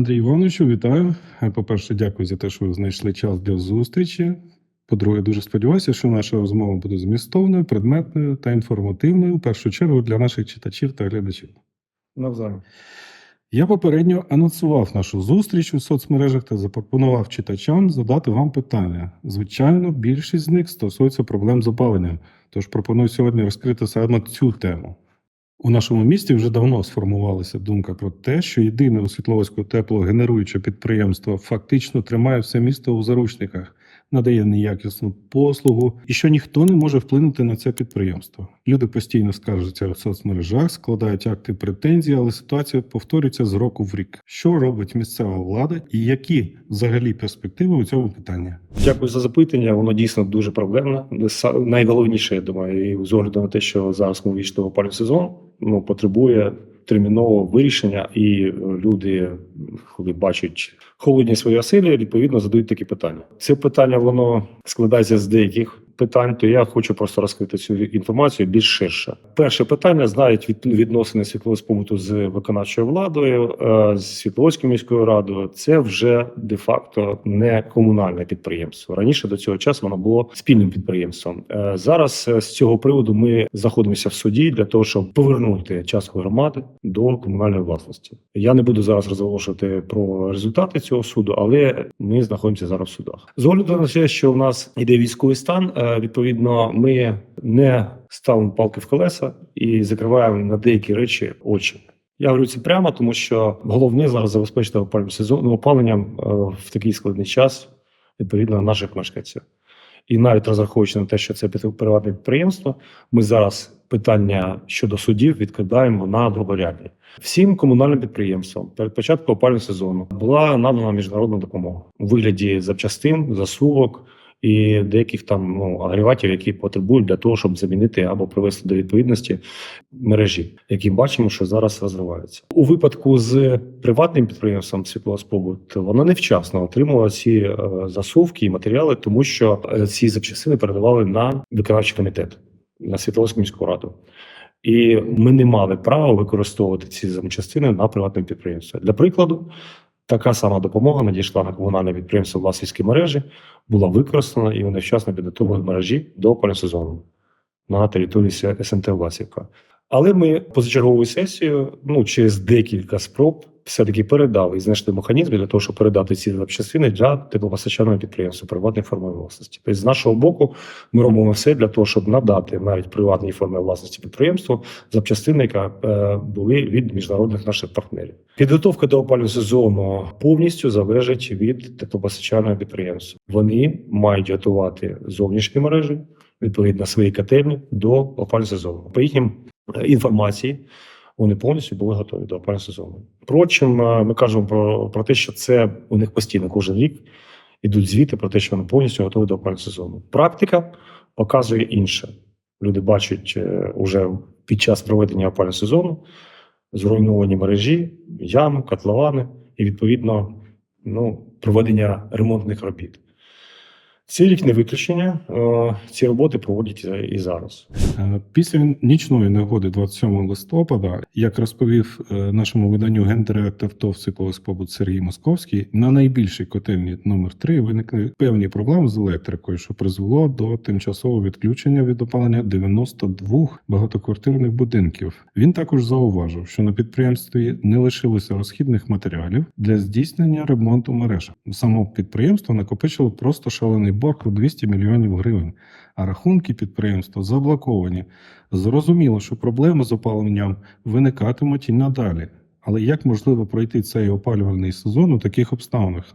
Андрій Івановичу, вітаю. Е, По-перше, дякую за те, що ви знайшли час для зустрічі. По-друге, дуже сподіваюся, що наша розмова буде змістовною, предметною та інформативною, в першу чергу для наших читачів та глядачів. Навзаєм. Я попередньо анонсував нашу зустріч у соцмережах та запропонував читачам задати вам питання. Звичайно, більшість з них стосується проблем з опаленням, тож пропоную сьогодні розкрити саме цю тему. У нашому місті вже давно сформувалася думка про те, що єдине у Світловську теплогенеруюче підприємство фактично тримає все місто у заручниках, надає неякісну послугу, і що ніхто не може вплинути на це підприємство. Люди постійно скаржаться в соцмережах, складають акти претензій, але ситуація повторюється з року в рік. Що робить місцева влада і які взагалі перспективи у цьому питанні? Дякую за запитання. Воно дійсно дуже проблемне. Найголовніше, я думаю, і з огляду на те, що зараз ми війшли в опалювальний сезон, ну потребує термінового вирішення, і е, люди, коли бачать холодні свої оселі, відповідно задають такі питання. Це питання воно складається з деяких питань. То я хочу просто розкрити цю інформацію більш ширше. Перше питання знають від відносини світлового побуту з виконавчою владою, е, з Світловською міською радою. Це вже де-факто не комунальне підприємство. Раніше до цього часу воно було спільним підприємством. Е, Зараз е, з цього приводу ми знаходимося в суді для того, щоб повернути частку громади до комунальної власності. Я не буду зараз розголошувати про результати цього суду, але ми знаходимося зараз в судах. З огляду на те, що в нас іде військовий стан, відповідно, ми не ставимо палки в колеса і закриваємо на деякі речі очі. Я говорю це прямо, тому що головне зараз забезпечити опалювальним сезоном опаленням е, в такий складний час відповідно наших мешканців. І навіть розраховуючи на те, що це приватне підприємство, ми зараз питання щодо судів відкидаємо на другорядні. Всім комунальним підприємствам перед початком опалювального сезону була надана міжнародна допомога у вигляді запчастин, засувок і деяких там ну, агрегатів, які потребують для того, щоб замінити або привести до відповідності мережі, які бачимо, що зараз розвиваються. У випадку з приватним підприємством «Світлоспобут» воно невчасно отримало ці е, засувки і матеріали, тому що е, ці запчастини передавали на виконавчий комітет на Світловську міську раду. І ми не мали права використовувати ці запчастини на приватному підприємстві. Для прикладу, така сама допомога надійшла на комунальне підприємство власівські мережі, була використана і вони вчасно підготували мережі до опалювального сезону на території СНТ Власівка. Але ми позачерговою сесією, ну через декілька спроб, все-таки передали і знайшли механізми для того, щоб передати ці запчастини для теплопостачального підприємства приватної форми власності. Тобто, з нашого боку, ми робимо все для того, щоб надати навіть приватній формі власності підприємству запчастини, які е, були від міжнародних наших партнерів. Підготовка до опалювального сезону повністю залежить від теплопостачального підприємства. Вони мають готувати зовнішні мережі, відповідно свої котельні до опалювального сезону. По їхнім інформації. Вони повністю були готові до опалювального. Впрочем, е, ми кажемо про, про те, що це у них постійно кожен рік ідуть звіти про те, що вони повністю готові до опалювального сезону. Практика показує інше. Люди бачать е, уже під час проведення опалювального сезону зруйновані мережі, ями, котловани і відповідно ну, проведення ремонтних робіт. Цей рік не виключення. Е, Ці роботи проводять і- зараз. Е, Після нічної негоди 27 листопада, як розповів е, нашому виданню гендиректор ТОВ «Світловоспобут» Сергій Московський, на найбільшій котельні номер 3 виникли певні проблеми з електрикою, що призвело до тимчасового відключення від опалення 92 багатоквартирних будинків. Він також зауважив, що на підприємстві не лишилося розхідних матеріалів для здійснення ремонту мереж. Само підприємство накопичило просто шалений борг у 200 мільйонів гривень а рахунки підприємства заблоковані. Зрозуміло, що проблеми з опаленням виникатимуть і надалі. Але як можливо пройти цей опалювальний сезон у таких обставинах?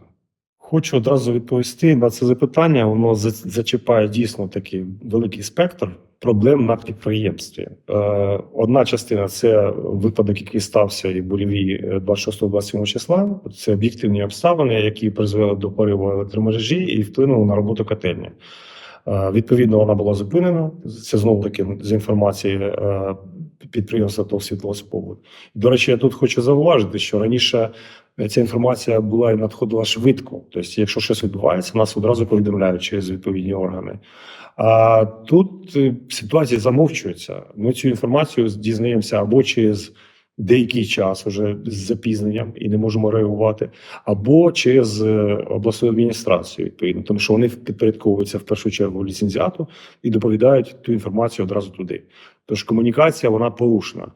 Хочу одразу відповісти на це запитання. Воно за- зачіпає дійсно такий великий спектр проблем на підприємстві. Е, Одна частина це випадок, який стався і Боліві 26-27 числа. Це об'єктивні обставини, які призвели до пориву електромережі і вплинули на роботу котельні. Е, Відповідно, вона була зупинена. Це знову таки з інформації е, підприємства ТОВ «Світлоспобут». До речі, я тут хочу зауважити, що раніше ця інформація була і надходила швидко. Тобто, якщо щось відбувається, нас одразу повідомляють через відповідні органи. А тут е, ситуація замовчується. Ми цю інформацію дізнаємося або через деякий час уже з запізненням і не можемо реагувати, або через е, обласну адміністрацію, відповідно, тому що вони підпорядковуються в першу чергу ліцензіату і доповідають ту інформацію одразу туди. Тож комунікація вона порушена.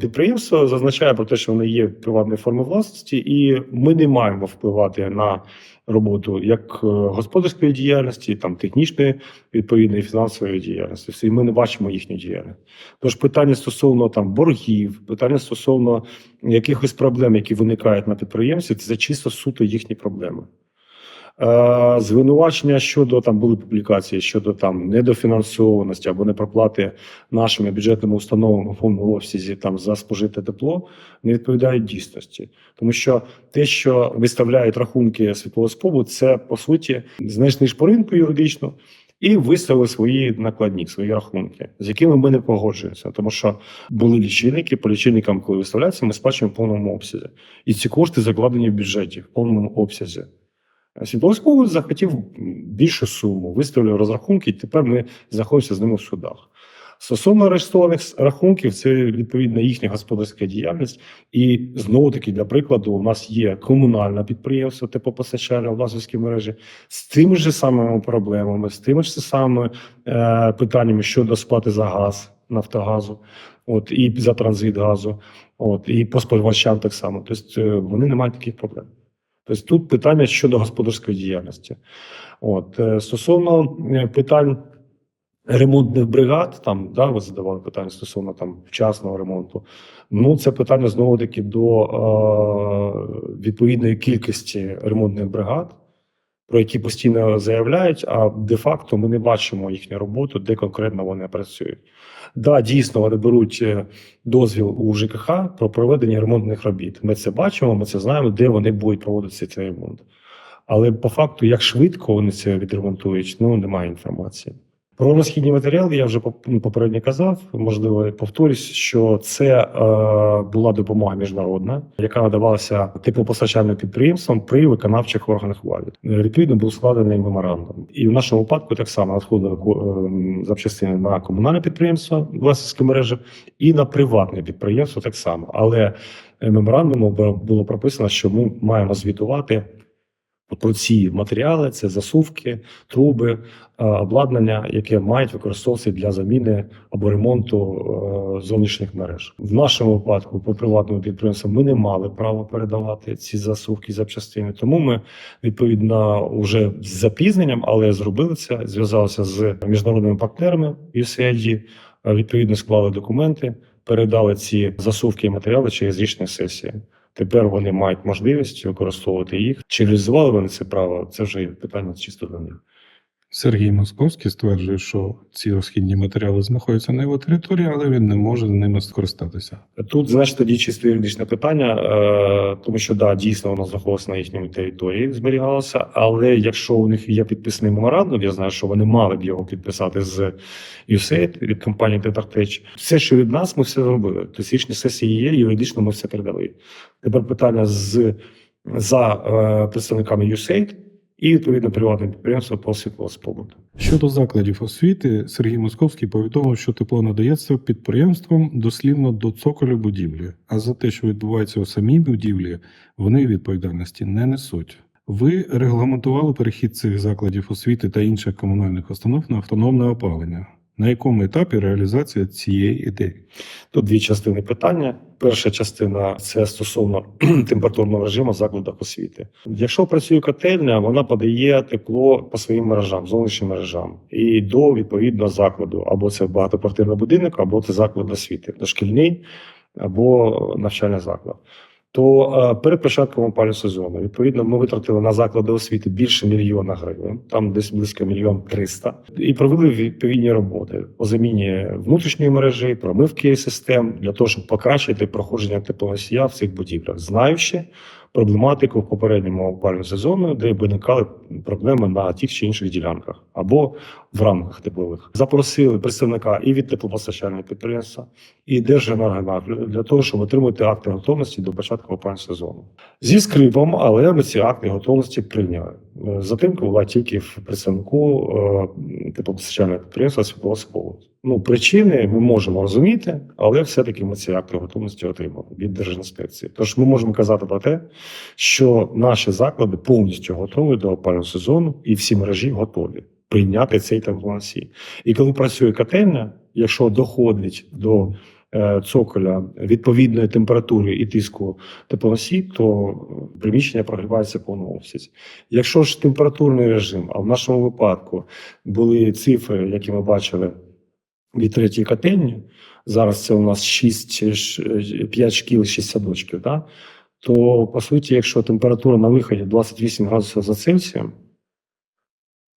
Підприємство зазначає про те, що вони є приватної форми власності, і ми не маємо впливати на роботу як е, господарської діяльності, там технічної відповідної фінансової діяльності. І ми не бачимо їхню діяльність. Тож питання стосовно там боргів, питання стосовно якихось проблем, які виникають на підприємстві, це чисто суто їхні проблеми. Е, Звинувачення щодо там були публікації щодо там недофінансованості або непроплати нашими бюджетними установами в повному обсязі там за спожите тепло не відповідають дійсності, тому що те, що виставляють рахунки світлоспобу, це по суті знайшли ж по ринку юридично і виставили свої накладні, свої рахунки, з якими ми не погоджуємося, тому що були лічильники, по лічильникам, коли виставляються, ми сплачуємо в повному обсязі, і ці кошти закладені в бюджеті в повному обсязі. Світловський захотів більшу суму, виставив розрахунки, і тепер ми знаходимося з ними в судах. Стосовно арештованих рахунків, це відповідно їхня господарська діяльність. І знову таки, для прикладу, у нас є комунальне підприємство теплопостачальне в Лазовській мережі з тими ж самими проблемами, з тими ж самими е, питаннями щодо сплати за газ Нафтогазу, от і за транзит газу, от і по споживачам так само. Тобто е, вони не мають таких проблем. Тобто тут питання щодо господарської діяльності. От е, стосовно е, питань ремонтних бригад, там да, ви задавали питання стосовно там вчасного ремонту. Ну, це питання знову таки до е, відповідної кількості ремонтних бригад, про які постійно заявляють, а де-факто ми не бачимо їхню роботу, де конкретно вони працюють. Да, дійсно, вони беруть е, дозвіл у ЖКХ про проведення ремонтних робіт. Ми це бачимо, ми це знаємо, де вони будуть проводити цей ремонт. Але по факту, як швидко вони це відремонтують, ну немає інформації. Про розхідні матеріали я вже ну, попередньо казав. Можливо, повторюсь, що це е, була допомога міжнародна, яка надавалася теплопостачальним підприємствам при виконавчих органах влади. Відповідно, був складений меморандум, і в нашому випадку так само надходили е, запчастини на комунальне підприємство власницькі мережі і на приватне підприємство так само. Але е, меморандумом бу- було прописано, що ми маємо звітувати про ці матеріали: це засувки, труби, е, обладнання, яке мають використовуватися для заміни або ремонту е, зовнішніх мереж. В нашому випадку по приватному підприємству ми не мали права передавати ці засувки запчастини. Тому ми відповідно вже з запізненням, але зробили це, зв'язалися з міжнародними партнерами USAID, е, відповідно склали документи, передали ці засувки і матеріали через річні сесії. Тепер вони мають можливість використовувати їх. Чи реалізували вони це право? Це вже питання чисто до них. Сергій Московський стверджує, що ці розхідні матеріали знаходяться на його території, але він не може ними скористатися. Тут, значить, тоді чисто юридичне питання, е, тому що да, дійсно воно знаходилося на їхній території, зберігалося. Але якщо у них є підписаний меморандум, я знаю, що вони мали б його підписати з USAID від компанії Tetratech. Все, що від нас, ми все зробили. Річні сесії є, юридично ми все передали. Тепер питання з за е, представниками USAID і відповідно приватне підприємство по світлоспобуту. Щодо закладів освіти, Сергій Московський повідомив, що тепло надається підприємствам дослівно до цоколю будівлі, а за те, що відбувається у самій будівлі, вони відповідальності не несуть. Ви регламентували перехід цих закладів освіти та інших комунальних установ на автономне опалення. На якому етапі реалізація цієї ідеї? Тут дві частини питання. Перша частина це стосовно температурного режиму закладах освіти. Якщо працює котельня, вона подає тепло по своїм мережам, зовнішнім мережам, і до відповідного закладу, або це багатоквартирний будинок, або це заклад освіти, дошкільний або навчальний заклад. То е, перед початком опалювального сезону відповідно ми витратили на заклади освіти більше мільйона гривень, там десь близько мільйон триста, і провели відповідні роботи по заміні внутрішньої мережі, промивки систем для того, щоб покращити проходження теплоносія в цих будівлях, знаючи проблематику в попередньому опалювальному сезону, де виникали проблеми на тих чи інших ділянках або в рамках теплових. Запросили представника і від теплопостачального підприємства, і Держенергонагляду для того, щоб отримати акти готовності до початку опалювального сезону. Зі скрипом, але ми ці акти готовності прийняли. Затримка була тільки в представнику е, теплопостачального підприємства світлового Ну, причини ми можемо розуміти, але все-таки ми ці акти готовності отримали від Держінспекції. Тож ми можемо казати про те, що наші заклади повністю готові до опалювального сезону і всі мережі готові прийняти цей теплоносій. І коли працює котельня, якщо доходить до е, цоколя відповідної температури і тиску теплоносій, то е, приміщення прогрівається в повному обсязі. Якщо ж температурний режим, а в нашому випадку були цифри, які ми бачили від третьої котельні, зараз це у нас 6, 5 шкіл, 6 садочків, да? то по суті, якщо температура на виході 28 градусів за Цельсієм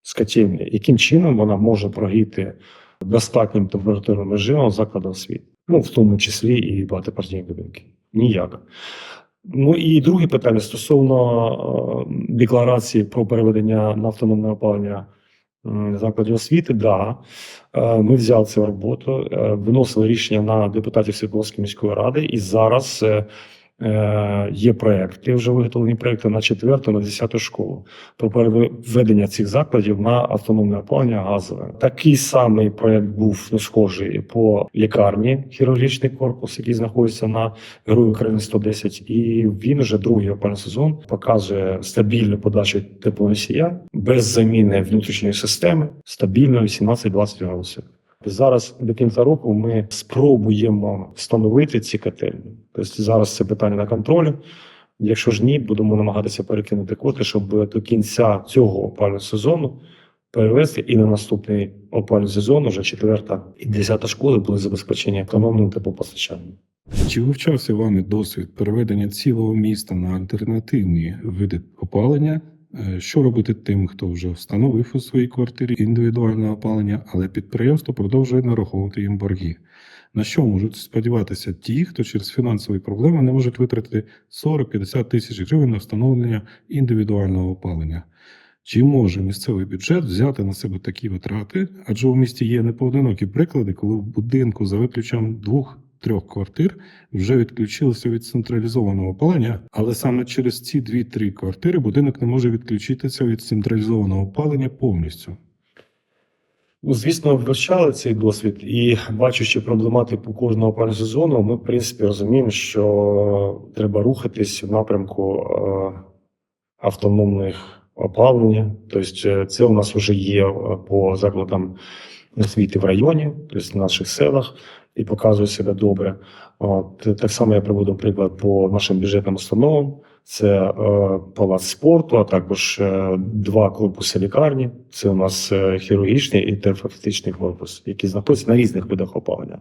з котельні, яким чином вона може прогріти достатнім температурним режимом закладу освіти? Ну, в тому числі і багатоквартирні будинки. Ніяк. Ну і друге питання стосовно е, декларації про переведення на автономне опалення закладів освіти. Да, е, ми взяли цю роботу, е, виносили рішення на депутатів Світловської міської ради, і зараз е, є проекти, вже виготовлені проекти на четверту, на десяту школу про переведення цих закладів на автономне опалення газове. Такий самий проект був ну, схожий по лікарні, хірургічний корпус, який знаходиться на Герою України 110, і він вже другий опальний сезон показує стабільну подачу теплоносія без заміни внутрішньої системи, стабільно 18-20 градусів. Зараз до кінця року ми спробуємо встановити ці котельні. Тобто зараз це питання на контролі. Якщо ж ні, будемо намагатися перекинути кошти, щоб до кінця цього опального сезону перевести і на наступний опальний сезон, уже четверта і десята школи були забезпечені автономним теплопостачанням. Чи вивчався вами досвід переведення цілого міста на альтернативні види опалення? Е, Що робити тим, хто вже встановив у своїй квартирі індивідуальне опалення, але підприємство продовжує нараховувати їм борги? На що можуть сподіватися ті, хто через фінансові проблеми не можуть витратити 40-50 тисяч гривень на встановлення індивідуального опалення? Чи може місцевий бюджет взяти на себе такі витрати? Адже у місті є непоодинокі приклади, коли в будинку за виключенням двох трьох квартир вже відключилися від централізованого опалення, але саме через ці дві-три квартири будинок не може відключитися від централізованого опалення повністю. Ну, звісно, вивчали цей досвід, і бачачи проблематику кожного опалювального сезону, ми, в принципі, розуміємо, що треба рухатись в напрямку е, автономних опалення. Тобто, е, це у нас вже є е, по закладам освіти в районі, тобто в наших селах, і показує себе добре. От, так само я приводу приклад по нашим бюджетним установам. Це е, палац спорту, а також е, два корпуси лікарні. Це у нас е, хірургічний і терапевтичний корпус, які знаходяться на різних видах опалення.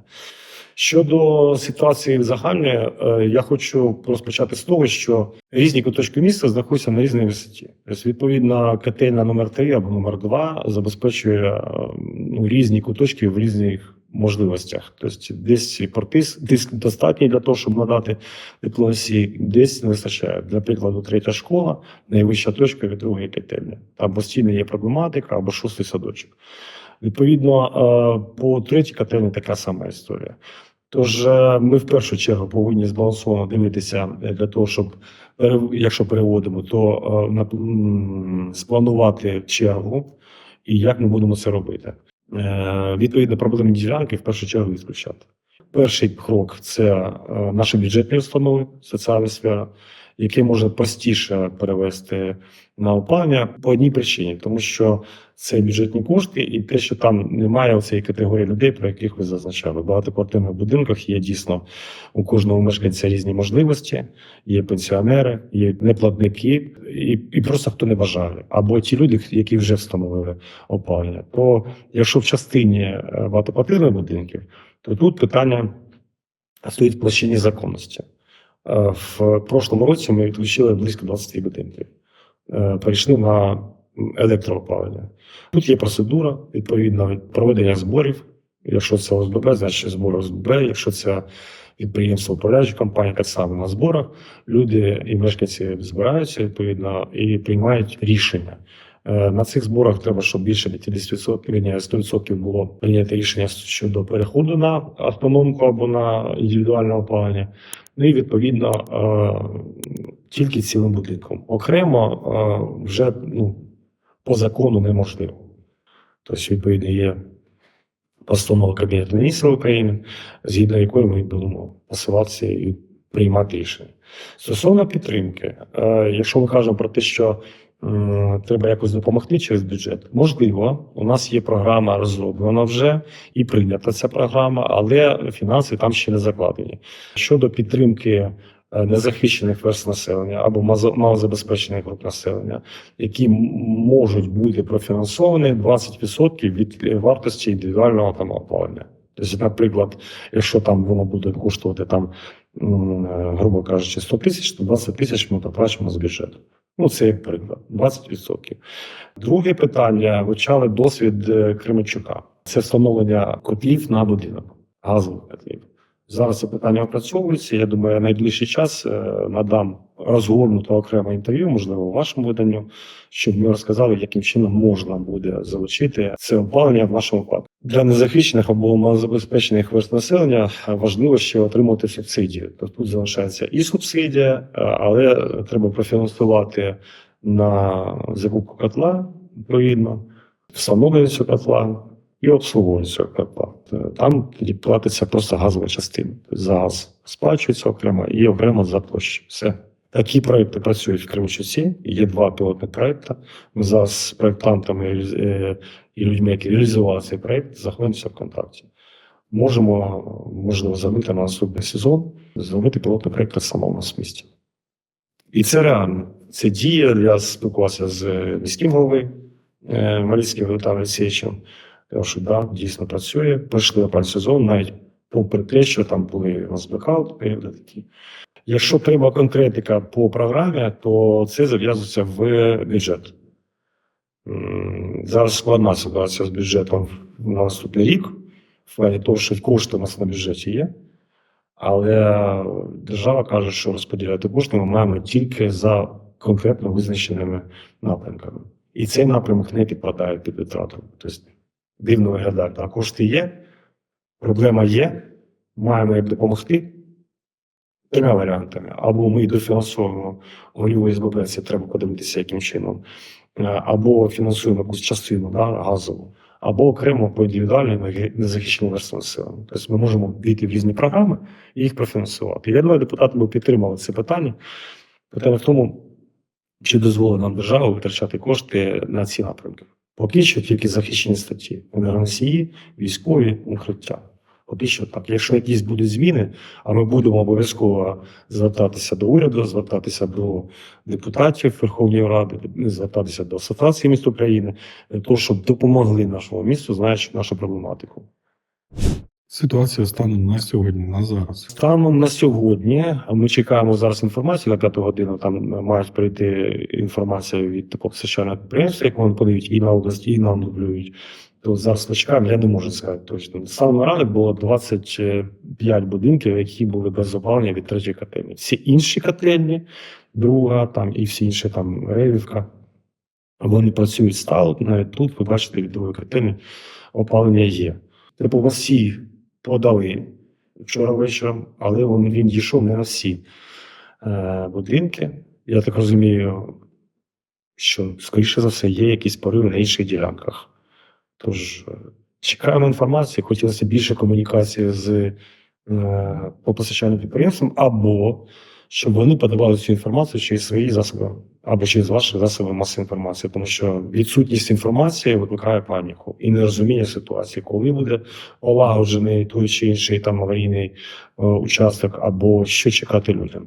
Щодо ситуації загальної, е, я хочу розпочати з того, що різні куточки міста знаходяться на різній висоті. Тобто, відповідно, котельна номер 3 або номер 2 забезпечує е, ну, різні куточки в різних можливостях. Тобто, десь портис тиск достатній для того, щоб надати теплоносій, десь не вистачає. Для прикладу, третя школа, найвища точка від другої котельні. Або стіни є проблематика, або шостий садочок. Відповідно, е, по третій котельні така сама історія. Тож е, ми в першу чергу повинні збалансовано дивитися е, для того, щоб якщо переводимо, то спланувати чергу і як ми будемо це робити. Відповідно, проблемні ділянки в першу чергу відключати. Перший крок це наші бюджетні установи, соціальна сфера, які можна простіше перевести на опалення по одній причині, тому що це бюджетні кошти, і те, що там немає цієї категорії людей, про яких ви зазначали. В багатоквартирних будинках є дійсно у кожного мешканця різні можливості. Є пенсіонери, є неплатники, і, і просто хто не бажає, або ті люди, які вже встановили опалення. То якщо в частині е, багатоквартирних будинків, то тут питання стоїть в площині законності. Е, В прошлому році ми відключили близько 20 будинків, Е, перейшли на електроопалення. Тут є процедура, відповідно, проведення зборів. Якщо це ОСББ, значить збори ОСББ. Якщо це підприємство, управляюча компанія, так само на зборах. Люди і мешканці збираються відповідно і приймають рішення. Е, На цих зборах треба, щоб більше 50%, 100% було прийнято рішення щодо переходу на автономку або на індивідуальне опалення. Ну і відповідно е, тільки цілим будинком. Окремо е, вже ну, по закону неможливо. Тобто, відповідно, є постанова Кабінету міністрів України, згідно якої ми будемо посилатися і приймати рішення. Стосовно підтримки, е, якщо ми кажемо про те, що треба якось допомогти через бюджет, можливо, у нас є програма розроблена вже і прийнята ця програма, але фінанси там ще не закладені. Щодо підтримки е, незахищених верст населення або малозабезпечених груп населення, які можуть бути профінансовані 20% від вартості індивідуального там опалення. Тобто, наприклад, якщо там воно буде коштувати там, е, грубо кажучи, 100 тисяч, то 20 тисяч ми доплачуємо з бюджету. Ну, це як приклад, 20%. Друге питання вивчали досвід е, Кременчука. Це встановлення котлів на будинок, газових котлів. Зараз це питання опрацьовується. Я думаю, найближчий час е, надам розгорнуто окреме інтерв'ю, можливо, вашому виданню, щоб ми розказали, яким чином можна буде залучити це опалення в нашому випадку. Для незахищених або малозабезпечених верст населення важливо ще отримати субсидію. Тобто тут залишається і субсидія, е, але треба профінансувати на закупку котла відповідно, встановлення цього котла і обслуговування цього котла. Е, Там тоді платиться просто газова частина. Тобто за газ сплачується окремо і окремо за площу. Все. Такі проекти працюють в Кременчуці. Є два пілотні проекти. Ми зараз з проєктантами е, і людьми, які реалізували цей проект, знаходимося в контакті. Можемо, можливо, зробити на наступний сезон, зробити пілотний проект так само у нас в місті. І це реально. Це діє. Я спілкувався з міським головою е, Маліцьким Віталієм Олексійовичем. Кажу, що да, дійсно працює. Пройшли опаль сезон, навіть попри те, що там були розблекаут, періоди такі. Якщо треба конкретика по програмі, то це зав'язується в бюджет. Зараз складна ситуація з бюджетом на наступний рік, в плані того, що кошти у нас на бюджеті є. Але держава каже, що розподіляти кошти ми маємо тільки за конкретно визначеними напрямками. І цей напрямок не підпадає під витрату. Тобто дивно виглядає. А кошти є, проблема є, маємо як допомогти. Трьома варіантами. Або ми дофінансуємо голіву СББ, це треба подивитися, яким чином, Е, або фінансуємо якусь частину да, газову, або окремо по індивідуальній незахищеній верстві населення. Тобто ми можемо війти в різні програми і їх профінансувати. Я думаю, депутати би підтримали це питання. Питання в тому, чи дозволить нам держава витрачати кошти на ці напрямки. Поки що тільки захищені статті, енергоносії, військові, укриття. Поки що так. Якщо якісь будуть зміни, а ми будемо обов'язково звертатися до уряду, звертатися до депутатів Верховної Ради, звертатися до Асоціації міст України, для того, щоб допомогли нашому місту, знаючи нашу проблематику. Ситуація станом на сьогодні, на зараз. Станом на сьогодні ми чекаємо зараз інформацію на п'яту годину. Там мають прийти інформація від такого підприємства, як вони подають і на область, і нам дублюють. То зараз чекаємо, я не можу сказати точно. На ранок було 25 будинків, які були без опалення від третьої котельні. Всі інші котельні, друга там і всі інші там Ревівка, вони працюють стало. Навіть тут ви бачите від другої котельні опалення є. Типу, всі подали вчора вечором, але він, він дійшов не на всі е, будинки. Я так розумію, що, скоріше за все, є якісь пориви на інших ділянках. Тож е, чекаємо інформації, хотілося більше комунікації з е, по постачальним підприємствам, або щоб вони подавали цю інформацію через свої засоби, або через ваші засоби масової інформації, тому що відсутність інформації викликає паніку і нерозуміння ситуації, коли буде полагоджений той чи інший там аварійний е, участок, або що чекати людям.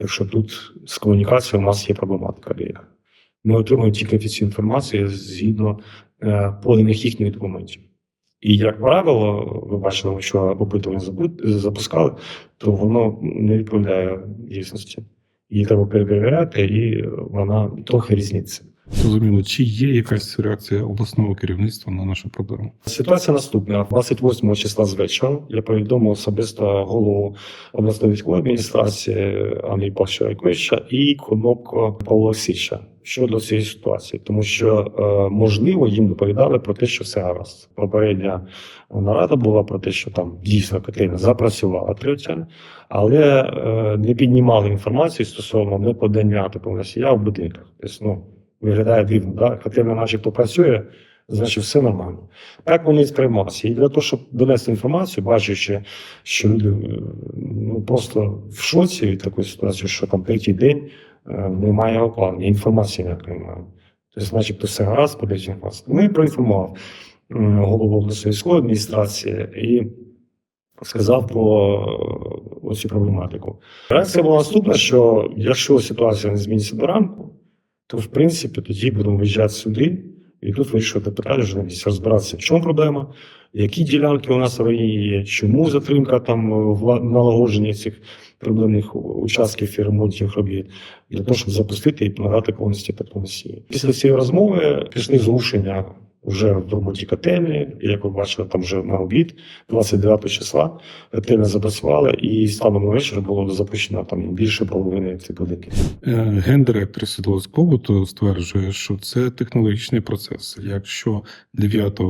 Якщо тут з комунікацією у нас є проблематика. Ми отримуємо тільки офіційну інформацію згідно е, поданих їхніх документів. І, як правило, ви бачили, що опитування запускали, то воно не відповідає дійсності. Її треба перевіряти, і вона трохи різниця. Зрозуміло, чи є якась реакція обласного керівництва на нашу проблему? Ситуація наступна: 28 числа з вечора я повідомив особисто голову обласної військової адміністрації Андрій Павчарковича і Конопко Павла Олексійовича щодо цієї ситуації, тому що е, можливо їм доповідали про те, що все гаразд. Попередня нарада була про те, що там дійсно котельня запрацювала третя, але е, не піднімали інформацію стосовно неподання типу носія в будинках. Тобто, ну, виглядає дивно, да? котельня начебто працює, значить все нормально. Так вони і сприймалися. І для того, щоб донести інформацію, бачачи, що люди е, ну, просто в шоці від такої ситуації, що там третій день е, немає опалення, інформації ніякої немає. Тобто, начебто, все гаразд, інформацію. Ну і проінформував голову обласної адміністрації і сказав про е, оцю проблематику. Реакція була наступна, що якщо ситуація не зміниться до ранку, то в принципі тоді будемо виїжджати сюди і тут вирішувати питання вже розбиратися, в чому проблема, які ділянки у нас аварійні є, чому затримка там налагодження ла- цих проблемних участків і ремонтів робіт, для того, щоб запустити і надати повністю теплоносії. Після цієї розмови пішли зрушення вже в роботі котельні, як ви бачили, там вже на обід, 29 числа, котельня запрацювала, і станом на вечір було запущено там більше половини цих будинків. Е, Гендиректор Світловськ побуту стверджує, що це технологічний процес. Якщо 9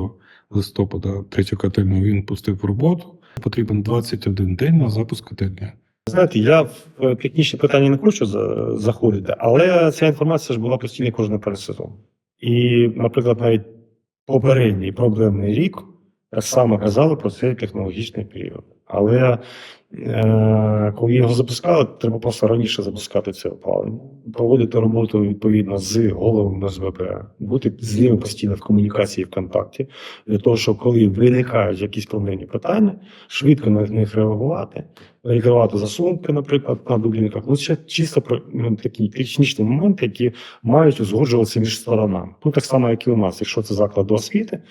листопада третю котельну він пустив в роботу, потрібен 21 день на запуск котельні. Знаєте, я в е, технічні питання не хочу заходити, але ця інформація ж була постійно кожен пересезон. І, наприклад, навіть попередній проблемний рік так само казали про цей технологічний період. Але е, коли його запускали, треба просто раніше запускати це опалення, проводити роботу відповідно з головами СВП, бути з ними постійно в комунікації в контакті, для того, щоб коли виникають якісь проблемні питання, швидко на них реагувати, перекривати засунки, наприклад, на будинках. Ну, це чисто ну, такі технічні моменти, які мають узгоджуватися між сторонами. Ну, так само, як і у нас, якщо це заклад до освіти,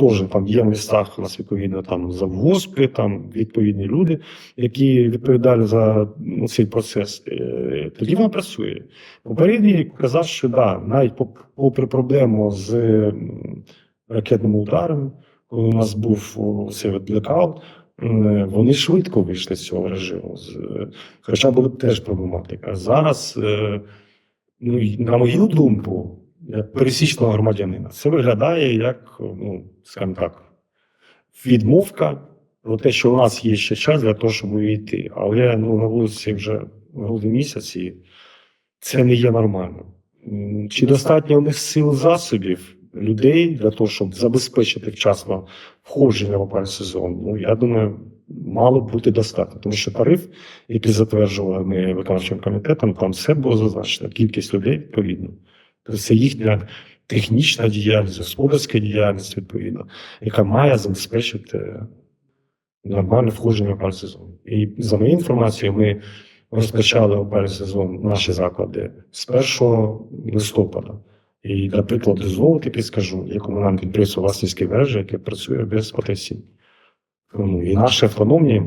теж там є в містах у нас відповідно там завгоспи, там відповідні люди, які відповідальні за ну, цей процес. Е, Тоді вона працює. Попередній казав, що да, навіть попри проблему з ракетними ударами, коли у нас був цей блекаут, Вони швидко вийшли з цього режиму. Е, Хоча були б теж проблематика. Зараз, е, ну, на мою думку, як пересічного громадянина, це виглядає як, ну, скажімо так, відмовка про те, що у нас є ще час для того, щоб увійти. Але ну, на вулиці вже грудень місяць, і це не є нормально. Чи достатньо у них сил засобів людей для того, щоб забезпечити вчасно входження в опальний сезон? Ну, я думаю, мало б бути достатньо, тому що тариф, який затверджували ми виконавчим комітетом, там все було зазначено, кількість людей відповідно. Тобто це їхня технічна діяльність, господарська діяльність, відповідно, яка має забезпечити нормальне входження в опальний сезон. І за моєю інформацією, ми розпочали опальний сезон наші заклади з 1 листопада. І, для прикладу, знову таки скажу, є комунальне підприємство власницькі мережі, яке працює без потенції. Ну, і наші автономні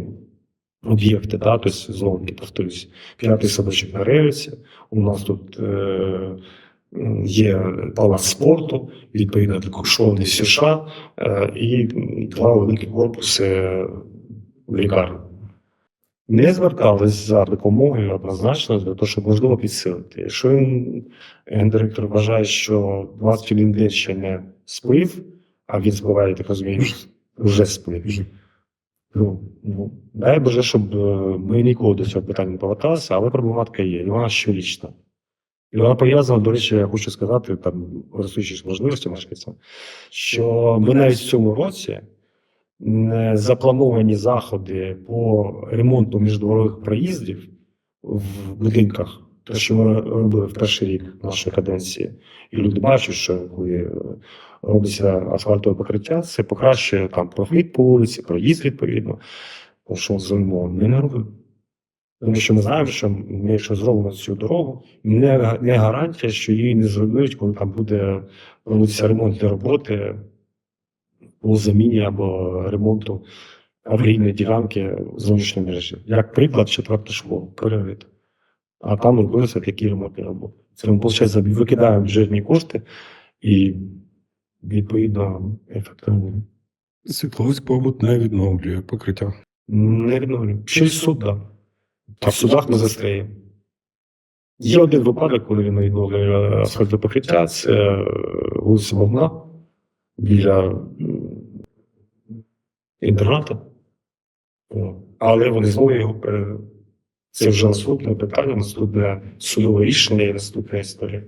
об'єкти, да, тобто, знову повторюсь, п'ятий садочок на Ревіці, у нас тут е, є палац спорту, відповідно також шовний США е, і два великі корпуси лікарні. Не звертались за допомогою однозначно для того, щоб можливо підсилити. Якщо він гендиректор вважає, що 21 день ще не сплив, а він спливає, так розумію, вже сплив. Ну, ну, дай Боже, щоб е, ми ніколи до цього питання не поверталися, але проблематика є, і вона щорічна. І вона пов'язана, до речі, я хочу сказати, там, користуючись можливістю мешканцям, що ми навіть в цьому році заплановані заходи по ремонту міждворових проїздів в будинках, те, що ми робили в перший рік нашої каденції, і люди бачать, що коли е, робиться асфальтове покриття, це покращує там профіт по вулиці, проїзд відповідно. Тому що зиму ми не робимо. Тому що ми знаємо, що ми, якщо зробимо цю дорогу, не, не гарантія, що її не зруйнують, коли там буде робитися ремонтні роботи по заміні або ремонту аварійної ділянки зовнішньої мережі. Як приклад, четверта школа, перевід. А там робилися такі ремонтні роботи. Це ми, виходить, викидаємо бюджетні кошти і відповідно ефективно. Світловськ побут не відновлює покриття. Не відновлюємо. Через суд, так. А в судах ми застряємо. Є один випадок, коли він відновлює асфальтове покриття, це е, вулиця Богна біля інтернату. Але вони знову його. Це вже наступне питання, наступне судове рішення і наступна історія.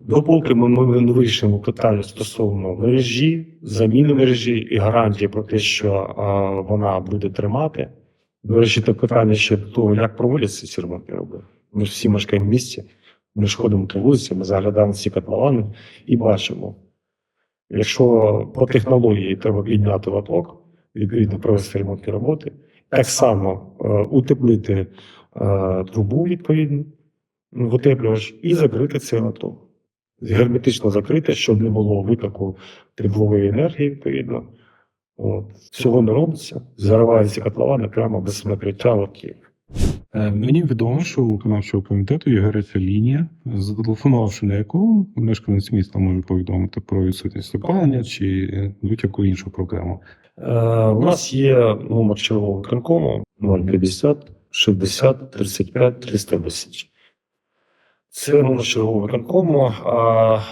Допоки ми, ми не вирішимо питання стосовно мережі, заміни мережі і гарантії про те, що а, вона буде тримати. До речі, те питання ще до того, як проводяться ці ремонтні роботи. Ми ж всі мешкаємо в місті, ми ж ходимо по вулиці, ми заглядаємо ці котловани і бачимо. Якщо по технології треба підняти лоток, відповідно провести ремонтні роботи, так само е, утеплити е, трубу відповідно, утеплювач і закрити цей лоток. Герметично закрити, щоб не було витоку теплової енергії, відповідно. От. Цього не робиться. Зариваються котловани прямо без накриття лотків. Е, Мені відомо, що у виконавчого комітету є гаряча лінія, зателефонувавши на яку мешканець міста може повідомити про відсутність опалення чи будь-яку іншу проблему. Е, у нас є номер чергового виконкому 050 60 35 310. Це номер чергового виконкому. А,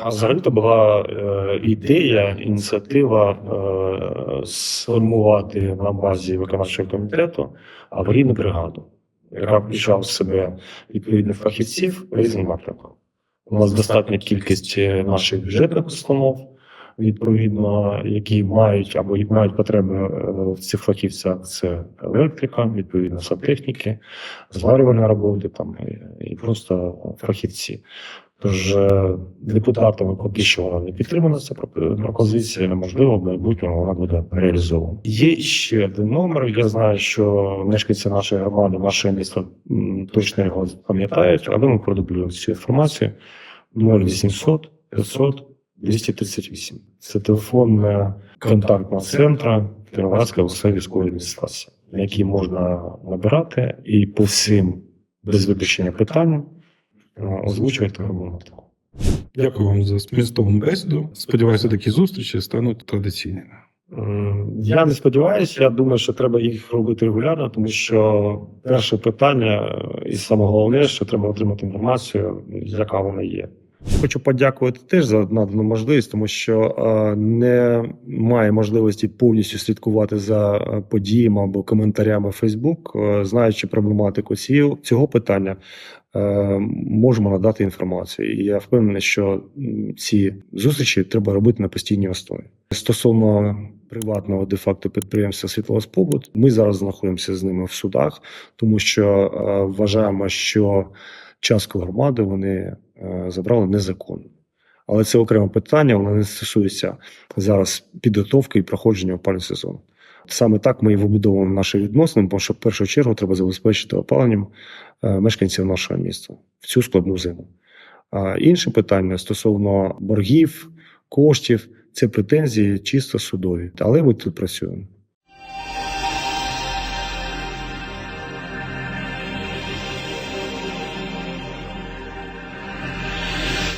а взагалі то була е, ідея, ініціатива е, сформувати на базі виконавчого комітету аварійну бригаду, яка включала в себе відповідних фахівців різним напрямкам. У нас достатня кількість е, наших бюджетних установ, відповідно, які мають або мають потреби е, в цих фахівцях. Це електрика, відповідно, сантехніки, зварювальні роботи там і просто фахівці. Тож е, депутатами поки що вона не підтримана ця пропозиція, неможливо, в майбутньому вона буде реалізована. Є ще один номер. Я знаю, що мешканці нашої громади, наше місто точно його пам'ятають, але ми продублюємо цю інформацію 0800 500 238. Це телефон контактного центру Кіровоградської обласної військової адміністрації, на який можна набирати і по всім без виключення питанням е, озвучувати аргументи. Дякую вам за змістовну бесіду. Сподіваюся, такі зустрічі стануть традиційними. Я не сподіваюся, я думаю, що треба їх робити регулярно, тому що перше питання, е, і саме головне, що треба отримати інформацію, яка вона є. Хочу подякувати теж за надану можливість, тому що е, не має можливості повністю слідкувати за е, подіями або коментарями Facebook, Е, знаючи проблематику цього питання. Е, Можемо надати інформацію, і я впевнений, що ці зустрічі треба робити на постійній основі. Стосовно приватного де-факто підприємства «Світлоспобут», ми зараз знаходимося з ними в судах, тому що е, вважаємо, що частку громади вони е, забрали незаконно. Але це окреме питання, воно не стосується зараз підготовки і проходження опалювального сезону. Саме так ми і вибудовуємо наші відносини, тому що в першу чергу треба забезпечити опаленням е, мешканців нашого міста в цю складну зиму. А інше питання стосовно боргів, коштів, це претензії чисто судові. Але ми тут працюємо.